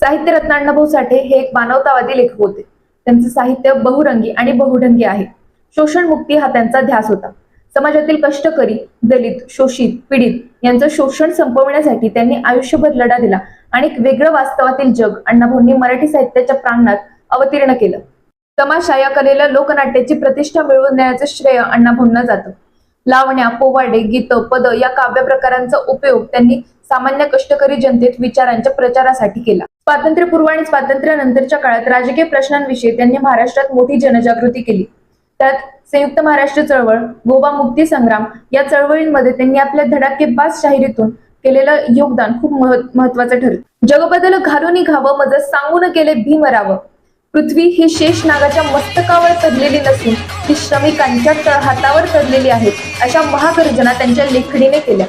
साहित्य रत्न अण्णाभाऊ साठे हे एक मानवतावादी लेखक होते. त्यांचे साहित्य बहुरंगी आणि बहुढंगी आहे. शोषण मुक्ती हा त्यांचा ध्यास होता. समाजातील कष्टकरी दलित शोषित पीडित यांचं शोषण संपवण्यासाठी त्यांनी आयुष्यभर लढा दिला आणि एक वेगळं वास्तवातील जग अण्णाभाऊंनी मराठी साहित्याच्या प्रांगणात अवतीर्ण केलं. तमाशा या कलेला लोकनाट्याची प्रतिष्ठा मिळवून देण्याचं श्रेय अण्णाभाऊंना जातं. लावण्या पोवाडे गीत पद या काव्य प्रकारांचा उपयोग त्यांनी सामान्य कष्टकरी जनतेत विचारांच्या प्रचारासाठी केला. स्वातंत्र्यपूर्व आणि स्वातंत्र्यानंतरच्या काळात राजकीय प्रश्नांविषयी त्यांनी महाराष्ट्रात मोठी जनजागृती केली. त्यात संयुक्त महाराष्ट्र चळवळ गोवा मुक्ती संग्राम या चळवळींमध्ये त्यांनी आपल्या धडाकेबाज शाहिरीतून केलेलं योगदान खूप महत्वाचं ठरलं. जगबदल घालून घावं मज सांगून केले भीमरावं पृथ्वी ही शेष नागाच्या मस्तकावर तरलेली नसून ती श्रमिकांच्या तळहातावर तरलेली आहे अशा महागर्जना त्यांच्या लेखणीने केल्या.